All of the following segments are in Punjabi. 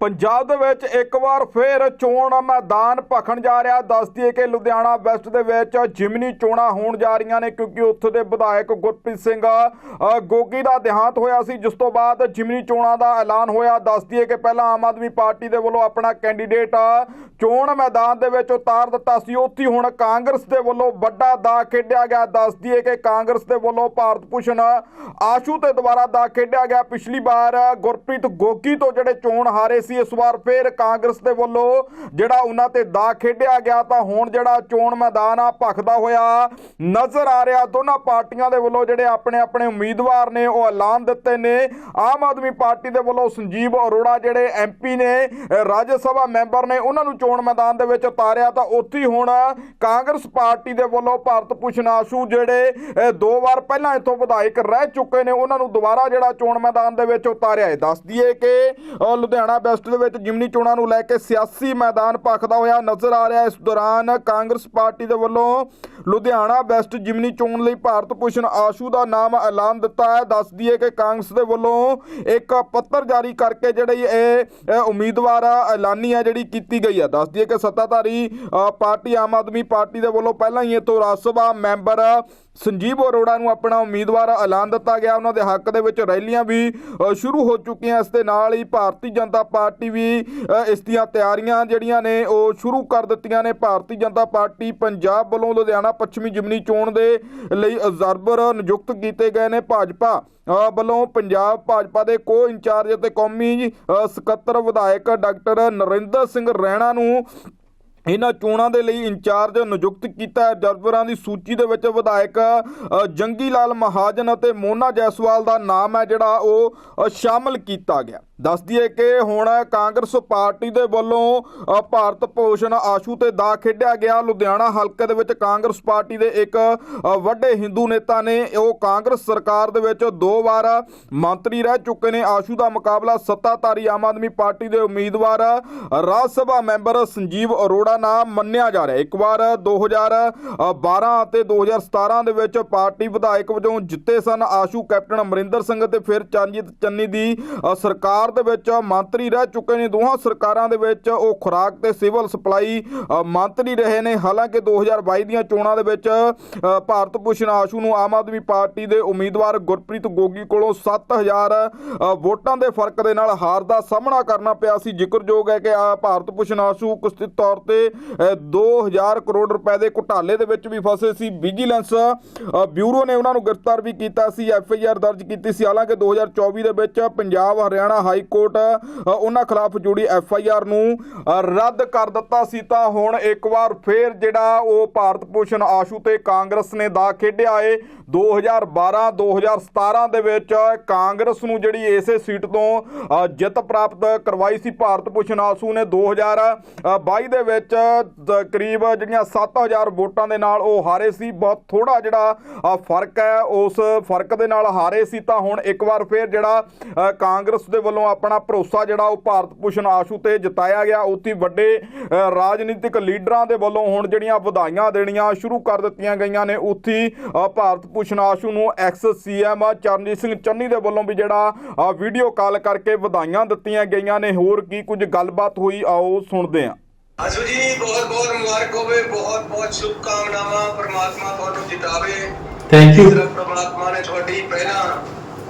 ਪੰਜਾਬ ਦੇ ਵਿੱਚ ਇੱਕ ਵਾਰ ਫੇਰ ਚੋਣ ਮੈਦਾਨ ਭਖਣ ਜਾ ਰਿਹਾ। ਦੱਸ ਦਈਏ ਕਿ ਲੁਧਿਆਣਾ ਵੈਸਟ ਦੇ ਵਿੱਚ ਜਿਮਨੀ ਚੋਣਾਂ ਹੋਣ ਜਾ ਰਹੀਆਂ ਨੇ ਕਿਉਂਕਿ ਉੱਥੇ ਦੇ ਵਿਧਾਇਕ ਗੁਰਪ੍ਰੀਤ ਸਿੰਘ ਗੋਗੀ ਦਾ ਦੇਹਾਂਤ ਹੋਇਆ ਸੀ, ਜਿਸ ਤੋਂ ਬਾਅਦ ਜਿਮਨੀ ਚੋਣਾਂ ਦਾ ਐਲਾਨ ਹੋਇਆ। ਦੱਸ ਦਈਏ ਕਿ ਪਹਿਲਾਂ ਆਮ ਆਦਮੀ ਪਾਰਟੀ ਦੇ ਵੱਲੋਂ ਆਪਣਾ ਕੈਂਡੀਡੇਟ ਚੋਣ ਮੈਦਾਨ ਦੇ ਵਿੱਚ ਉਤਾਰ ਦਿੱਤਾ ਸੀ। ਉੱਥੇ ਹੁਣ ਕਾਂਗਰਸ ਦੇ ਵੱਲੋਂ ਵੱਡਾ ਦਾ ਖੇਡਿਆ ਗਿਆ। ਦੱਸ ਦਈਏ ਕਿ ਕਾਂਗਰਸ ਦੇ ਵੱਲੋਂ ਭਾਰਤ ਭੂਸ਼ਣ ਆਸ਼ੂ ਤੇ ਦੁਬਾਰਾ ਦਾ ਖੇਡਿਆ ਗਿਆ। ਪਿਛਲੀ ਵਾਰ ਗੁਰਪ੍ਰੀਤ ਗੋਗੀ ਤੋਂ ਜਿਹੜੇ ਚੋਣ ਹਾਰੇ ਸੀ ਇਸ ਵਾਰ ਫੇਰ ਕਾਂਗਰਸ ਦੇ ਵੱਲੋਂ ਜਿਹੜਾ ਉਹਨਾਂ ਤੇ ਦਾ ਖੇਡਿਆ ਗਿਆ ਤਾਂ ਹੁਣ ਜਿਹੜਾ ਚੋਣ ਮੈਦਾਨ ਆ ਭਖਦਾ ਹੋਇਆ ਨਜ਼ਰ ਆ ਰਿਹਾ। ਦੋਨਾਂ ਪਾਰਟੀਆਂ ਦੇ ਵੱਲੋਂ ਜਿਹੜੇ ਆਪਣੇ ਆਪਣੇ ਉਮੀਦਵਾਰ ਨੇ ਉਹ ਐਲਾਨ ਦਿੱਤੇ ਨੇ। ਆਮ ਆਦਮੀ ਪਾਰਟੀ ਦੇ ਵੱਲੋਂ ਸੰਜੀਵ ਅਰੋੜਾ ਜਿਹੜੇ ਐਮਪੀ ਨੇ, ਰਾਜ ਸਭਾ ਮੈਂਬਰ ਨੇ, ਉਹਨਾਂ ਨੂੰ ਚੋਣ ਮੈਦਾਨ ਦੇ ਵਿੱਚ ਉਤਾਰਿਆ ਤਾਂ ਉੱਥੇ ਹੁਣ ਕਾਂਗਰਸ ਪਾਰਟੀ ਦੇ ਵੱਲੋਂ ਭਾਰਤ ਭੂਸ਼ਣ ਆਸ਼ੂ ਜਿਹੜੇ ਦੋ ਵਾਰ ਪਹਿਲਾਂ ਇੱਥੋਂ ਵਿਧਾਇਕ ਰਹਿ ਚੁੱਕੇ ਨੇ, ਉਹਨਾਂ ਨੂੰ ਦੁਬਾਰਾ ਜਿਹੜਾ ਚੋਣ ਮੈਦਾਨ ਦੇ ਵਿੱਚ ਉਤਾਰਿਆ ਹੈ। ਦੱਸ ਦਈਏ ਕਿ ਲੁਧਿਆਣਾ ਵੈਸਟ ਦੇ ਵਿੱਚ ਜਿਮਨੀ ਚੋਣਾਂ ਨੂੰ ਲੈ ਕੇ ਸਿਆਸੀ ਮੈਦਾਨ ਭਖਦਾ ਹੋਇਆ ਨਜ਼ਰ ਆ ਰਿਹਾ। ਇਸ ਦੌਰਾਨ ਕਾਂਗਰਸ ਪਾਰਟੀ ਦੇ ਵੱਲੋਂ ਲੁਧਿਆਣਾ ਵੈਸਟ ਜਿਮਨੀ ਚੋਣ ਲਈ ਭਾਰਤ ਭੂਸ਼ਣ ਆਸ਼ੂ ਦਾ ਨਾਮ ਐਲਾਨ ਦਿੱਤਾ ਹੈ। ਦੱਸ ਦਈਏ ਕਿ ਕਾਂਗਰਸ ਦੇ ਵੱਲੋਂ ਇੱਕ ਪੱਤਰ ਜਾਰੀ ਕਰਕੇ ਜਿਹੜੀ ਇਹ ਉਮੀਦਵਾਰ ਐਲਾਨੀ ਹੈ ਜਿਹੜੀ ਕੀਤੀ ਗਈ ਹੈ ਦੱਸ ਦਈਏ ਕਿ ਸੱਤਾਧਾਰੀ ਪਾਰਟੀ, ਆਮ ਆਦਮੀ ਪਾਰਟੀ ਦੇ ਵੱਲੋਂ ਪਹਿਲਾਂ ਹੀ ਇਥੋਂ ਰਾਜ ਸਭਾ ਮੈਂਬਰ ਸੰਜੀਵ ਅਰੋੜਾ ਨੂੰ ਆਪਣਾ ਉਮੀਦਵਾਰ ਐਲਾਨ ਦਿੱਤਾ ਗਿਆ। ਉਹਨਾਂ ਦੇ ਹੱਕ ਦੇ ਵਿੱਚ ਰੈਲੀਆਂ ਵੀ ਸ਼ੁਰੂ ਹੋ ਚੁੱਕੀਆਂ। ਇਸ ਦੇ ਨਾਲ ਹੀ ਭਾਰਤੀ ਜਨਤਾ ਪਾਰਟੀ ਵੀ ਇਸ ਦੀਆਂ ਤਿਆਰੀਆਂ ਜਿਹੜੀਆਂ ਨੇ, ਉਹ ਸ਼ੁਰੂ ਕਰ ਦਿੱਤੀਆਂ ਨੇ। ਭਾਰਤੀ ਜਨਤਾ ਪਾਰਟੀ ਪੰਜਾਬ ਵੱਲੋਂ ਲੁਧਿਆਣਾ ਪੱਛਮੀ ਜਿਮਨੀ ਚੋਣ ਦੇ ਲਈ ਅਬਜ਼ਰਵਰ ਨਿਯੁਕਤ ਕੀਤੇ ਗਏ ਨੇ। ਭਾਜਪਾ ਵੱਲੋਂ ਪੰਜਾਬ, ਭਾਜਪਾ ਦੇ ਕੋ ਇੰਚਾਰਜ ਅਤੇ ਕੌਮੀ ਸਕੱਤਰ ਵਿਧਾਇਕ ਡਾਕਟਰ ਨਰਿੰਦਰ ਸਿੰਘ ਰੈਣਾ ਨੂੰ ਇਹਨਾਂ ਚੋਣਾਂ ਦੇ ਲਈ ਇੰਚਾਰਜ ਨਿਯੁਕਤ ਕੀਤਾ ਹੈ। ਜਰਬਰਾਂ ਦੀ ਸੂਚੀ ਦੇ ਵਿੱਚ ਵਿਧਾਇਕ ਜੰਗੀ ਲਾਲ ਮਹਾਜਨ ਅਤੇ ਮੋਨਾ ਜੈਸਵਾਲ ਦਾ ਨਾਮ ਹੈ ਜਿਹੜਾ ਉਹ ਅ, ਸ਼ਾਮਲ ਕੀਤਾ ਗਿਆ। ਦੱਸ ਦਈਏ ਕਿ ਹੁਣ ਕਾਂਗਰਸ ਪਾਰਟੀ ਦੇ ਵੱਲੋਂ ਭਾਰਤ ਭੂਸ਼ਣ ਆਸ਼ੂ ਤੇ ਦਾ ਖੇਡਿਆ ਗਿਆ। ਲੁਧਿਆਣਾ ਹਲਕੇ ਦੇ ਵਿੱਚ ਕਾਂਗਰਸ ਪਾਰਟੀ ਦੇ ਇੱਕ ਵੱਡੇ ਹਿੰਦੂ ਨੇਤਾ ਨੇ ਉਹ ਕਾਂਗਰਸ ਸਰਕਾਰ ਦੇ ਵਿੱਚ ਦੋ ਵਾਰ ਮੰਤਰੀ ਰਹਿ ਚੁੱਕੇ ਨੇ। ਆਸ਼ੂ ਦਾ ਮੁਕਾਬਲਾ ਸੱਤਾਧਾਰੀ ਆਮ ਆਦਮੀ ਪਾਰਟੀ ਦੇ ਉਮੀਦਵਾਰ ਰਾਜ ਸਭਾ ਮੈਂਬਰ ਸੰਜੀਵ ਅਰੋੜਾ ਨਾਲ ਮੰਨਿਆ ਜਾ ਰਿਹਾ ਇੱਕ ਵਾਰ 2012 ਅਤੇ 2017 ਦੇ ਵਿੱਚ ਪਾਰਟੀ ਵਿਧਾਇਕ ਵਜੋਂ ਜਿੱਤੇ ਸਨ ਆਸ਼ੂ ਕੈਪਟਨ ਅਮਰਿੰਦਰ ਸਿੰਘ ਅਤੇ ਫਿਰ ਚਰਨਜੀਤ ਚੰਨੀ ਦੀ ਸਰਕਾਰ ਦੇ ਵਿੱਚ ਮੰਤਰੀ ਰਹਿ ਚੁੱਕੇ ਨੇ। ਦੋਹਾਂ ਸਰਕਾਰਾਂ ਦੇ ਵਿੱਚ ਉਹ ਖੁਰਾਕ ਤੇ ਸਿਵਲ ਸਪਲਾਈ ਮੰਤਰੀ ਰਹੇ ਨੇ। ਹਾਲਾਂਕਿ 2022 ਦੀਆਂ ਚੋਣਾਂ ਦੇ ਵਿੱਚ ਭਾਰਤ ਭੂਸ਼ਣ ਆਸ਼ੂ ਨੂੰ ਆਮ ਆਦਮੀ ਪਾਰਟੀ ਦੇ ਉਮੀਦਵਾਰ ਗੁਰਪ੍ਰੀਤ ਗੋਗੀ ਕੋਲੋਂ 7000 ਅ, ਵੋਟਾਂ ਦੇ ਫ਼ਰਕ ਦੇ ਨਾਲ ਹਾਰ ਦਾ ਸਾਹਮਣਾ ਕਰਨਾ ਪਿਆ ਸੀ। ਜ਼ਿਕਰਯੋਗ ਹੈ ਕਿ ਭਾਰਤ ਭੂਸ਼ਣ ਆਸ਼ੂ ਕਥਿਤ ਤੌਰ ਤੇ 2000 ਕਰੋੜ ਰੁਪਏ ਦੇ ਘੁਟਾਲੇ ਦੇ ਵਿੱਚ ਵੀ ਫਸੇ ਸੀ। ਵਿਜੀਲੈਂਸ ਬਿਊਰੋ ਨੇ ਉਹਨਾਂ ਨੂੰ ਗ੍ਰਿਫਤਾਰ ਵੀ ਕੀਤਾ ਸੀ ਐਫ ਆਈ ਆਰ ਦਰਜ ਕੀਤੀ ਸੀ। ਹਾਲਾਂਕਿ 2024 ਦੇ ਵਿੱਚ ਪੰਜਾਬ, ਹਰਿਆਣਾ ਹਾਈ ਕੋਰਟ ਉਹਨਾਂ ਖਿਲਾਫ ਜੁੜੀ ਐਫ ਆਈ ਆਰ ਨੂੰ ਰੱਦ ਕਰ ਦਿੱਤਾ ਸੀ। ਤਾਂ ਹੁਣ ਇੱਕ ਵਾਰ ਫੇਰ ਜਿਹੜਾ ਉਹ ਭਾਰਤ ਭੂਸ਼ਣ ਆਸ਼ੂ ਤੇ ਕਾਂਗਰਸ ਨੇ ਦਾ ਖੇਡਿਆ ਏ 2012 2017 ਦੇ ਵਿੱਚ ਕਾਂਗਰਸ ਨੂੰ ਜਿਹੜੀ ਇਸੇ ਸੀਟ ਤੋਂ ਜਿੱਤ ਪ੍ਰਾਪਤ ਕਰਵਾਈ ਸੀ। ਭਾਰਤ ਭੂਸ਼ਣ ਆਸ਼ੂ ਨੇ 2022 ਦੇ ਵਿੱਚ ਦ- ਕਰੀਬ ਜਿਹੜੀਆਂ 7000 ਵੋਟਾਂ ਦੇ ਨਾਲ ਉਹ ਹਾਰੇ ਸੀ। ਬਹੁਤ ਥੋੜਾ ਜਿਹੜਾ ਫ਼ਰਕ ਹੈ। ਉਸ ਫ਼ਰਕ ਦੇ ਨਾਲ ਹਾਰੇ ਸੀ ਤਾਂ ਹੁਣ ਇੱਕ ਵਾਰ ਫੇਰ ਜਿਹੜਾ ਕਾਂਗਰਸ ਦੇ ਵੱਲੋਂ ਆਪਣਾ ਭਰੋਸਾ ਜਿਹੜਾ ਉਹ ਭਾਰਤ ਭੂਸ਼ਣ ਆਸ਼ੂ ਤੇ ਜਤਾਇਆ ਗਿਆ। ਉੱਥੇ ਵੱਡੇ ਰਾਜਨੀਤਿਕ ਲੀਡਰਾਂ ਦੇ ਵੱਲੋਂ ਹੁਣ ਜਿਹੜੀਆਂ ਵਧਾਈਆਂ ਦੇਣੀਆਂ ਸ਼ੁਰੂ ਕਰ ਦਿੱਤੀਆਂ ਗਈਆਂ ਨੇ। ਉੱਥੇ ਭਾਰਤ ਭੂਸ਼ਣ ਆਸ਼ੂ ਨੂੰ ਐਕਸ ਸੀਐਮ ਚਰਨਜੀਤ ਸਿੰਘ ਚੰਨੀ ਦੇ ਵੱਲੋਂ ਵੀ ਜਿਹੜਾ ਵੀਡੀਓ ਕਾਲ ਕਰਕੇ ਵਧਾਈਆਂ ਦਿੱਤੀਆਂ ਗਈਆਂ ਨੇ। ਹੋਰ ਕੀ ਕੁਝ ਗੱਲਬਾਤ ਹੋਈ, ਆਓ ਸੁਣਦੇ ਹਾਂ। ਆਸ਼ੂ ਜੀ ਬਹੁਤ ਬਹੁਤ ਮੁਬਾਰਕ ਹੋਵੇ ਬਹੁਤ ਬਹੁਤ ਸ਼ੁਭ ਕਾਮਨਾਵਾਂ ਪ੍ਰਮਾਤਮਾ ਤੁਹਾਨੂੰ ਜਿਤਾਵੇ। ਥੈਂਕ ਯੂ ਪ੍ਰਮਾਤਮਾ ਨੇ ਤੁਹਾਡੀ ਪਹਿਲਾਂ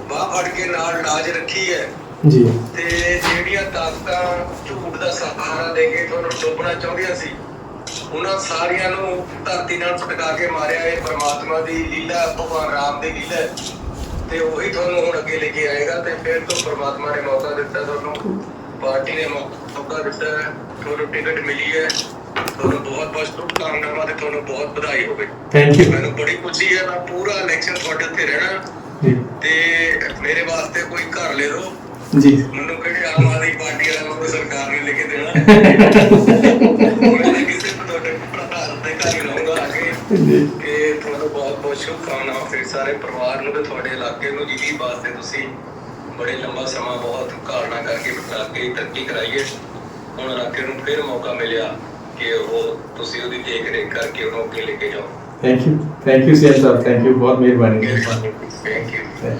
ਬਾਹ ਫੜ ਕੇ ਨਾਲ ਲਾਜ ਰੱਖੀ ਹੈ। ਜੀ। ਤੇ ਜਿਹੜੀਆਂ ਤਾਕਤਾਂ ਝੂਠ ਦਾ ਸਹਾਰਾ ਦੇ ਕੇ ਤੁਹਾਨੂੰ ਡੋਬਣਾ ਚਾਹੁੰਦੀਆਂ ਸੀ ਉਹਨਾਂ ਸਾਰੀਆਂ ਨੂੰ ਧਰਤੀ ਨਾਲ ਪਟਕਾ ਕੇ ਮਾਰਿਆ ਇਹ ਪ੍ਰਮਾਤਮਾ ਦੀ ਲੀਲਾ ਭਗਵਾਨ ਰਾਮ ਦੀ ਲੀਲਾ। ਤੇ ਉਹੀ ਤੁਹਾਨੂੰ ਹੁਣ ਅੱਗੇ ਲੈ ਕੇ ਆਏਗਾ ਤੇ ਫਿਰ ਤੋਂ ਪ੍ਰਮਾਤਮਾ ਨੇ ਮੌਕਾ ਦਿੱਤਾ ਤੁਹਾਨੂੰ। ਪਾਰਟੀ ਨੇ ਮੌਕਾ ਦਿੱਤਾ ਹੈ, ਤੁਹਾਨੂੰ ਟਿਕਟ ਮਿਲੀ ਹੈ ਤੁਹਾਨੂੰ ਬਹੁਤ ਬਹੁਤ ਸ਼ੁਭਕਾਮਨਾਵਾਂ ਤੇ ਤੁਹਾਨੂੰ ਬਹੁਤ ਵਧਾਈ ਹੋਵੇ। ਥੈਂਕ ਯੂ ਮੈਨੂੰ ਬੜੀ ਖੁਸ਼ੀ ਹੈ ਮੈਂ ਪੂਰਾ ਇਲੈਕਸ਼ਨ ਤੁਹਾਡੇ ਉੱਤੇ ਰਹਿਣਾ। ਜੀ। ਤੇ ਮੇਰੇ ਵਾਸਤੇ ਕੋਈ ਘਰ ਲੈ ਦਿਓ ਜੀ। ਮੈਨੂੰ ਕਿਹੜੇ ਆਮ ਆਦਮੀ ਪਾਰਟੀ ਵਾਲਿਆਂ ਨੂੰ ਕੋਈ ਸਰਕਾਰ ਨੇ ਲੈ ਕੇ ਦੇਣਾ। ਮੈਂ ਕਿਸੇ ਤੋਂ ਤੁਹਾਡੇ ਭਰਾ ਦੇ ਘਰ ਹੀ ਲਾਉਂਗਾ ਆ ਕੇ। ਜੀ। ਕਿ ਤੁਹਾਨੂੰ ਬਹੁਤ ਬਹੁਤ ਸ਼ੁਭਕਾਮਨਾਵਾਂ ਫਿਰ ਸਾਰੇ ਪਰਿਵਾਰ ਨੂੰ ਤੇ ਤੁਹਾਡੇ ਇਲਾਕੇ ਨੂੰ ਜਿਹਦੀ ਵਾਸਤੇ ਤੁਸੀਂ। ਬੜੇ ਲੰਬਾ ਸਮਾਂ ਬਹੁਤ ਕਾਰਨਾ ਕਰਕੇ ਬਤਾ ਕੇ ਤਰੱਕੀ ਕਰਾਈਏ ਹੁਣ ਇਲਾਕੇ ਨੂੰ ਫਿਰ ਮੌਕਾ ਮਿਲਿਆ ਕਿ ਉਹ ਤੁਸੀਂ ਉਹਦੀ ਦੇਖ ਰੇਖ ਕਰਕੇ ਉਹਨੂੰ ਅੱਗੇ ਲੈ ਕੇ ਜਾਓ। ਥੈਂਕ ਯੂ ਥੈਂਕ ਯੂ ਸਾਹਿਬ ਥੈਂਕ ਯੂ ਬਹੁਤ ਮਿਹਰਬਾਨੀ। Thank you.